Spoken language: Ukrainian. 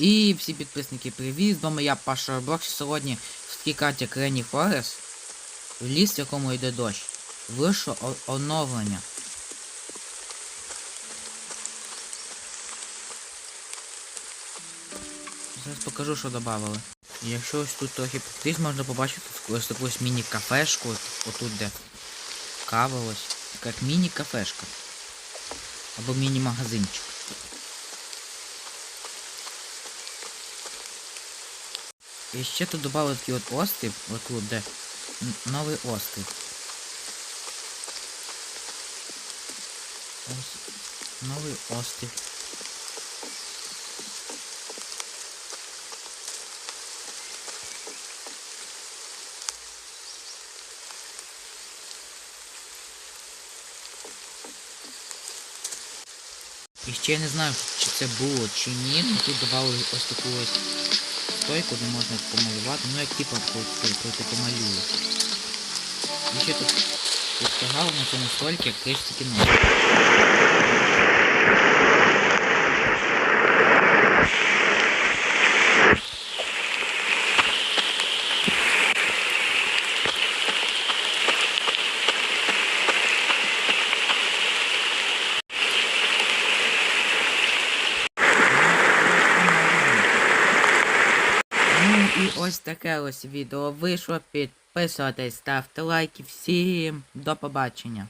І всі підписники, привіт, з вами я Паша Роблокс. Сьогодні в такій карті Крені Форест, в ліс, в якому йде дощ. Вийшло оновлення. Зараз покажу, що додавали. Якщо ось тут трохи підтись, можна побачити ось таку міні-кафешку, отут де кава ось. Як міні-кафешка. Або міні-магазинчик. І ще тут додали такий от острів, отут де новий острів. Ось новий острів. І ще я не знаю, чи це було, чи ні, але тут додали ось таку ось стойку, куди можна помалювати, ну як типа коли ти помалюєш. І ще тут підтягав на цьому стольці кришці кіно. Ну і ось таке ось відео вийшло. Підписуйтесь, ставте лайки. Всім до побачення.